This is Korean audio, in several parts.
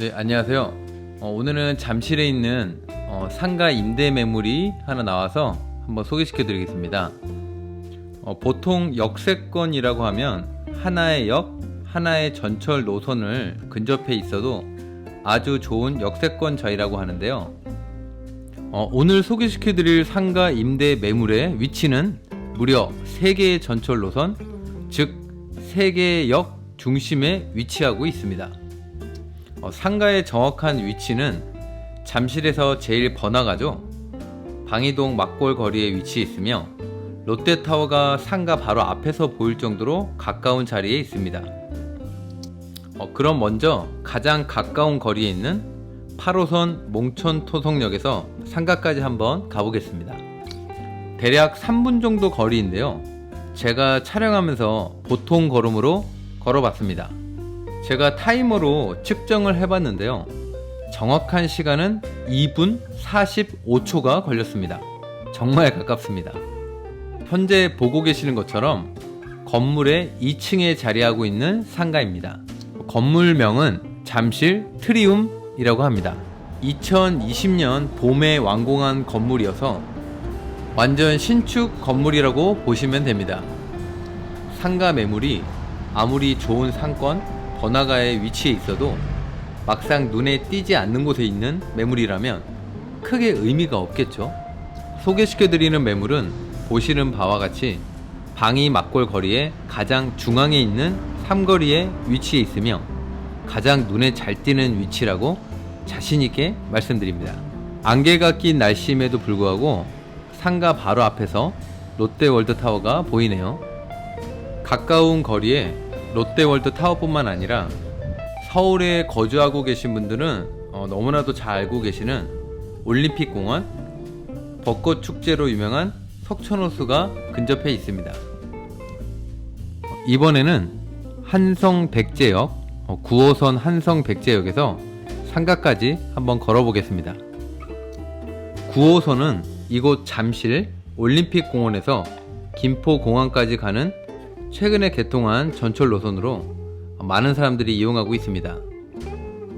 네, 안녕하세요. 어, 오늘은 잠실에 있는 어, 상가 임대 매물이 하나 나와서 한번 소개시켜 드리겠습니다. 어, 보통 역세권이라고 하면 하나의 역, 하나의 전철 노선을 근접해 있어도 아주 좋은 역세권 자이라고 하는데요. 어, 오늘 소개시켜 드릴 상가 임대 매물의 위치는 무려 3개의 전철 노선, 즉 3개의 역 중심에 위치하고 있습니다. 어, 상가의 정확한 위치는 잠실에서 제일 번화가죠. 방이동 막골 거리에 위치해 있으며 롯데타워가 상가 바로 앞에서 보일 정도로 가까운 자리에 있습니다. 어, 그럼 먼저 가장 가까운 거리에 있는 8호선 몽천 토성역에서 상가까지 한번 가보겠습니다. 대략 3분 정도 거리인데요. 제가 촬영하면서 보통 걸음으로 걸어봤습니다. 제가 타이머로 측정을 해봤는데요. 정확한 시간은 2분 45초가 걸렸습니다. 정말 가깝습니다. 현재 보고 계시는 것처럼 건물의 2층에 자리하고 있는 상가입니다. 건물명은 잠실 트리움이라고 합니다. 2020년 봄에 완공한 건물이어서 완전 신축 건물이라고 보시면 됩니다. 상가 매물이 아무리 좋은 상권, 번화가에 위치해 있어도 막상 눈에 띄지 않는 곳에 있는 매물이라면 크게 의미가 없겠죠. 소개시켜드리는 매물은 보시는 바와 같이 방이 막골 거리에 가장 중앙에 있는 삼거리에 위치해 있으며 가장 눈에 잘 띄는 위치라고 자신있게 말씀드립니다. 안개가 낀 날씨임에도 불구하고 상가 바로 앞에서 롯데월드타워가 보이네요. 가까운 거리에 롯데월드 타워뿐만 아니라 서울에 거주하고 계신 분들은 어, 너무나도 잘 알고 계시는 올림픽공원, 벚꽃 축제로 유명한 석촌호수가 근접해 있습니다. 이번에는 한성 백제역, 어, 9호선 한성 백제역에서 상가까지 한번 걸어보겠습니다. 9호선은 이곳 잠실 올림픽공원에서 김포공항까지 가는 최근에 개통한 전철 노선으로 많은 사람들이 이용하고 있습니다.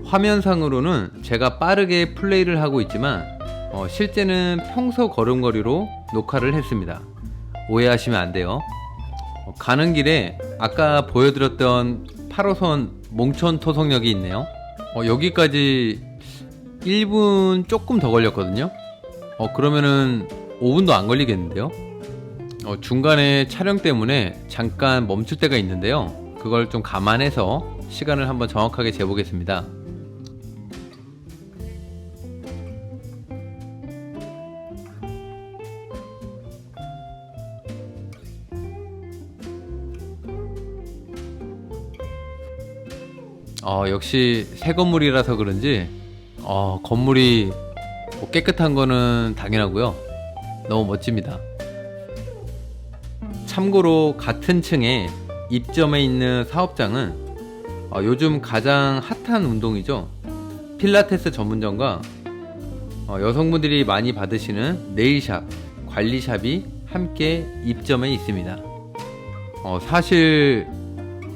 화면상으로는 제가 빠르게 플레이를 하고 있지만 어, 실제는 평소 걸음걸이로 녹화를 했습니다. 오해하시면 안 돼요. 어, 가는 길에 아까 보여드렸던 8호선 몽천 토성역이 있네요. 어, 여기까지 1분 조금 더 걸렸거든요. 어, 그러면은 5분도 안 걸리겠는데요. 어, 중간에 촬영 때문에 잠깐 멈출 때가 있는데요. 그걸 좀 감안해서 시간을 한번 정확하게 재보겠습니다. 어, 역시 새 건물이라서 그런지 어, 건물이 뭐 깨끗한 거는 당연하고요. 너무 멋집니다. 참고로 같은 층에 입점해 있는 사업장은 어, 요즘 가장 핫한 운동이죠. 필라테스 전문점과 어, 여성분들이 많이 받으시는 네일샵, 관리샵이 함께 입점해 있습니다. 어, 사실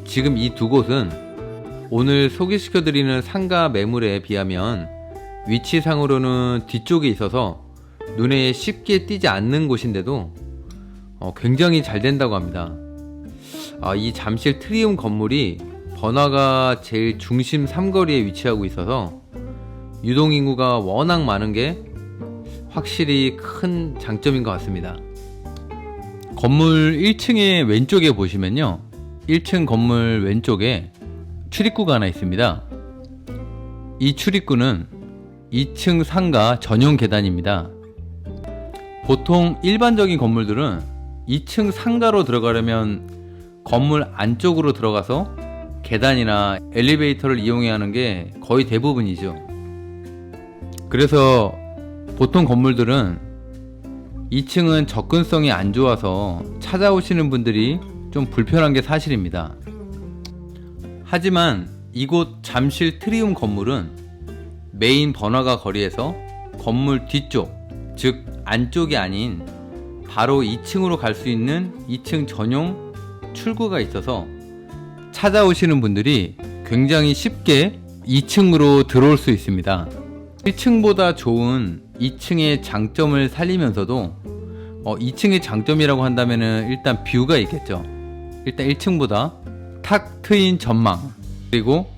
지금 이 두 곳은 오늘 소개시켜드리는 상가 매물에 비하면 위치상으로는 뒤쪽에 있어서 눈에 쉽게 띄지 않는 곳인데도 어, 굉장히 잘 된다고 합니다. 아, 이 잠실 트리움 건물이 번화가 제일 중심 삼거리에 위치하고 있어서 유동인구가 워낙 많은 게 확실히 큰 장점인 것 같습니다. 건물 1층의 왼쪽에 보시면요. 1층 건물 왼쪽에 출입구가 하나 있습니다. 이 출입구는 2층 상가 전용 계단입니다. 보통 일반적인 건물들은 2층 상가로 들어가려면 건물 안쪽으로 들어가서 계단이나 엘리베이터를 이용해야 하는 게 거의 대부분이죠. 그래서 보통 건물들은 2층은 접근성이 안 좋아서 찾아오시는 분들이 좀 불편한 게 사실입니다. 하지만 이곳 잠실 트리움 건물은 메인 번화가 거리에서 건물 뒤쪽, 즉 안쪽이 아닌 바로 2층으로 갈 수 있는 2층 전용 출구가 있어서 찾아오시는 분들이 굉장히 쉽게 2층으로 들어올 수 있습니다. 1층보다 좋은 2층의 장점을 살리면서도 어, 2층의 장점이라고 한다면은 일단 뷰가 있겠죠. 일단 1층보다 탁 트인 전망 그리고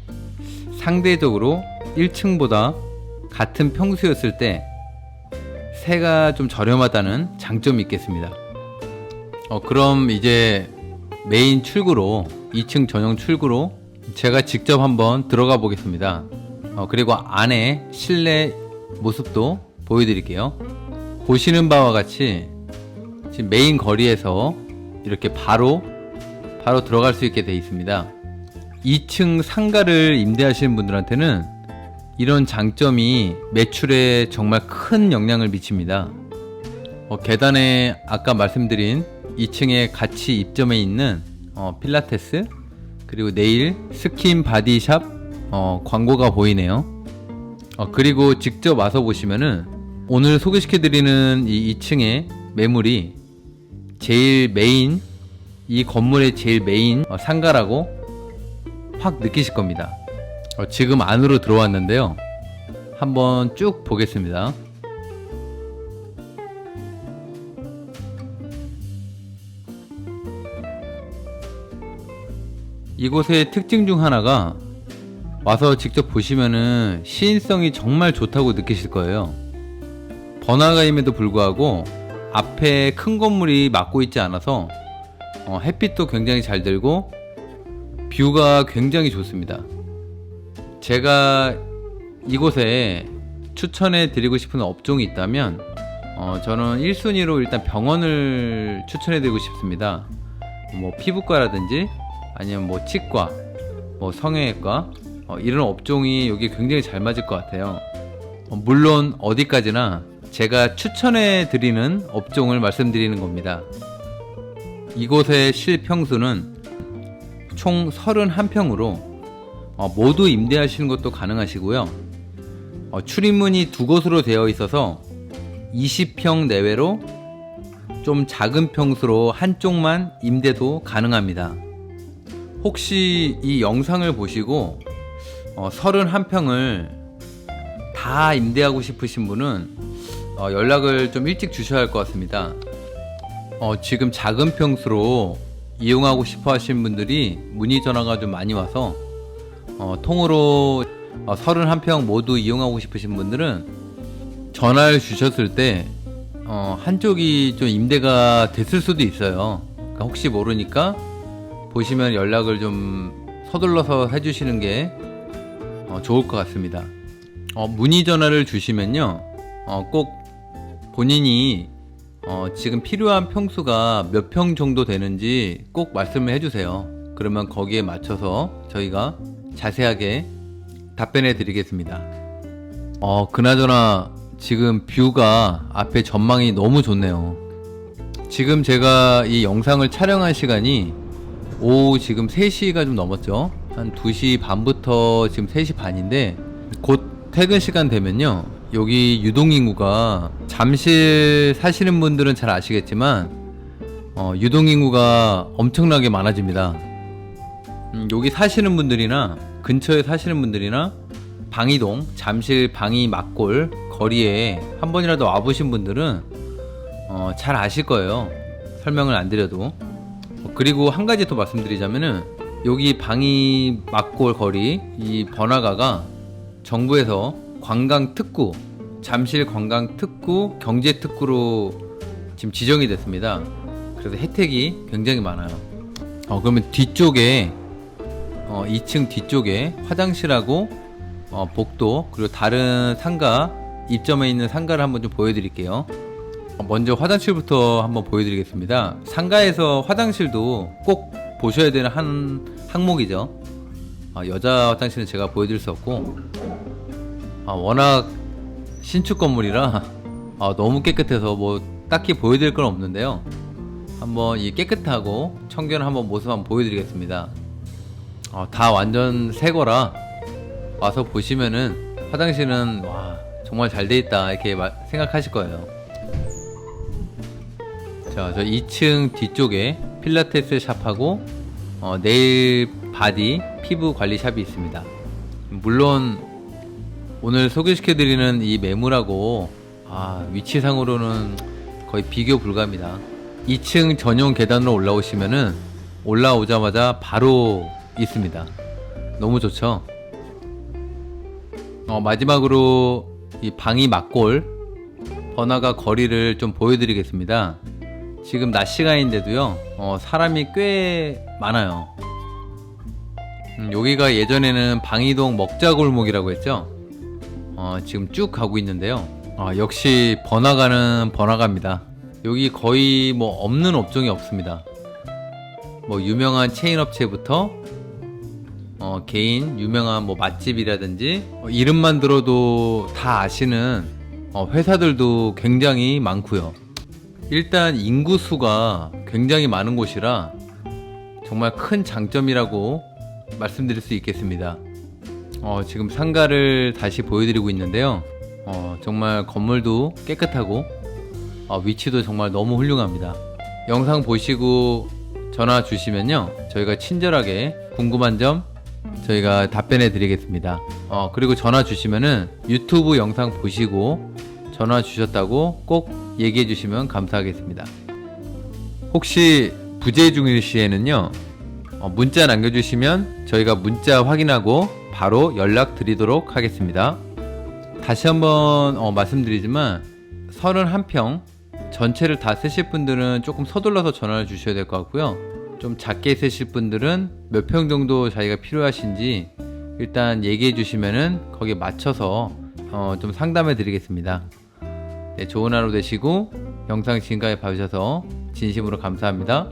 상대적으로 1층보다 같은 평수였을 때 세가 좀 저렴하다는 장점이 있겠습니다. 어, 그럼 이제 메인 출구로 2층 전용 출구로 제가 직접 한번 들어가 보겠습니다. 어, 그리고 안에 실내 모습도 보여드릴게요. 보시는 바와 같이 지금 메인 거리에서 이렇게 바로 바로 들어갈 수 있게 되어 있습니다. 2층 상가를 임대하시는 분들한테는 이런 장점이 매출에 정말 큰 영향을 미칩니다. 어, 계단에 아까 말씀드린 2층에 같이 입점해 있는 어, 필라테스 그리고 내일 스킨 바디샵 어, 광고가 보이네요. 어, 그리고 직접 와서 보시면은 오늘 소개시켜드리는 이 2층의 매물이 제일 메인 이 건물의 제일 메인 어, 상가라고 확 느끼실 겁니다. 어, 지금 안으로 들어왔는데요. 한번 쭉 보겠습니다. 이곳의 특징 중 하나가 와서 직접 보시면은 시인성이 정말 좋다고 느끼실 거예요. 번화가임에도 불구하고 앞에 큰 건물이 막고 있지 않아서 어, 햇빛도 굉장히 잘 들고 뷰가 굉장히 좋습니다. 제가 이곳에 추천해 드리고 싶은 업종이 있다면 어, 저는 1순위로 일단 병원을 추천해 드리고 싶습니다. 뭐 피부과라든지 아니면 뭐 치과, 뭐 성형외과 어, 이런 업종이 여기 굉장히 잘 맞을 것 같아요. 어, 물론 어디까지나 제가 추천해 드리는 업종을 말씀드리는 겁니다. 이곳의 실평수는 총 31평으로 어, 모두 임대하시는 것도 가능하시고요. 어, 출입문이 두 곳으로 되어 있어서 20평 내외로 좀 작은 평수로 한쪽만 임대도 가능합니다. 혹시 이 영상을 보시고 어, 31평을 다 임대하고 싶으신 분은 어, 연락을 좀 일찍 주셔야 할 것 같습니다. 어, 지금 작은 평수로 이용하고 싶어 하시는 분들이 문의 전화가 좀 많이 와서 어, 통으로 어, 31평 모두 이용하고 싶으신 분들은 전화를 주셨을 때 어, 한쪽이 좀 임대가 됐을 수도 있어요. 그러니까 혹시 모르니까 보시면 연락을 좀 서둘러서 해주시는 게 어, 좋을 것 같습니다. 어, 문의 전화를 주시면요, 어, 꼭 본인이 어, 지금 필요한 평수가 몇 평 정도 되는지 꼭 말씀을 해주세요. 그러면 거기에 맞춰서 저희가 자세하게 답변해 드리겠습니다. 어, 그나저나 지금 뷰가 앞에 전망이 너무 좋네요. 지금 제가 이 영상을 촬영한 시간이 오후 지금 3시가 좀 넘었죠. 한 2시 반부터 지금 3시 반인데 곧 퇴근 시간 되면요. 여기 유동인구가 잠실 사시는 분들은 잘 아시겠지만 어, 유동인구가 엄청나게 많아집니다. 음, 여기 사시는 분들이나 근처에 사시는 분들이나 방이동, 잠실 방이 막골 거리에 한 번이라도 와보신 분들은 어, 잘 아실 거예요. 설명을 안 드려도. 어, 그리고 한 가지 더 말씀드리자면은 여기 방이 막골 거리 이 번화가가 정부에서 관광 특구, 잠실 관광 특구, 경제 특구로 지금 지정이 됐습니다. 그래서 혜택이 굉장히 많아요. 어, 그러면 뒤쪽에 어, 2층 뒤쪽에 화장실하고 어, 복도 그리고 다른 상가 입점해 있는 상가를 한번 좀 보여드릴게요. 어, 먼저 화장실부터 한번 보여드리겠습니다. 상가에서 화장실도 꼭 보셔야 되는 한 항목이죠. 아, 여자 화장실은 제가 보여드릴 수 없고 아, 워낙 신축 건물이라 아, 너무 깨끗해서 뭐 딱히 보여드릴 건 없는데요. 한번 이 깨끗하고 청결한 한번 모습 한번 보여드리겠습니다. 어, 다 완전 새 거라 와서 보시면은 화장실은 와 정말 잘 돼 있다 이렇게 마- 생각하실 거예요. 자, 저 2층 뒤쪽에 필라테스 샵하고 어, 네일 바디 피부 관리 샵이 있습니다. 물론 오늘 소개시켜드리는 이 매물하고 아, 위치상으로는 거의 비교 불가합니다. 2층 전용 계단으로 올라오시면은 올라오자마자 바로 있습니다. 너무 좋죠? 어, 마지막으로 이 방이 막골 번화가 거리를 좀 보여드리겠습니다. 지금 낮 시간인데도요, 어, 사람이 꽤 많아요. 음, 여기가 예전에는 방이동 먹자골목이라고 했죠. 어, 지금 쭉 가고 있는데요. 어, 역시 번화가는 번화가입니다. 여기 거의 뭐 없는 업종이 없습니다. 뭐 유명한 체인 업체부터 어, 개인 유명한 뭐 맛집이라든지 어, 이름만 들어도 다 아시는 어, 회사들도 굉장히 많고요. 일단 인구 수가 굉장히 많은 곳이라 정말 큰 장점이라고 말씀드릴 수 있겠습니다. 어, 지금 상가를 다시 보여드리고 있는데요. 어, 정말 건물도 깨끗하고 어, 위치도 정말 너무 훌륭합니다. 영상 보시고 전화 주시면요. 저희가 친절하게 궁금한 점 저희가 답변해 드리겠습니다. 어, 그리고 전화 주시면은 유튜브 영상 보시고 전화 주셨다고 꼭 얘기해 주시면 감사하겠습니다. 혹시 부재 중일 시에는요. 어, 문자 남겨주시면 저희가 문자 확인하고 바로 연락 드리도록 하겠습니다. 다시 한번 어, 말씀드리지만 31평 전체를 다 쓰실 분들은 조금 서둘러서 전화를 주셔야 될 것 같고요. 좀 작게 쓰실 분들은 몇 평 정도 자기가 필요하신지 일단 얘기해 주시면은 거기에 맞춰서 어, 좀 상담해 드리겠습니다. 네, 좋은 하루 되시고 영상 지금까지 봐주셔서 진심으로 감사합니다.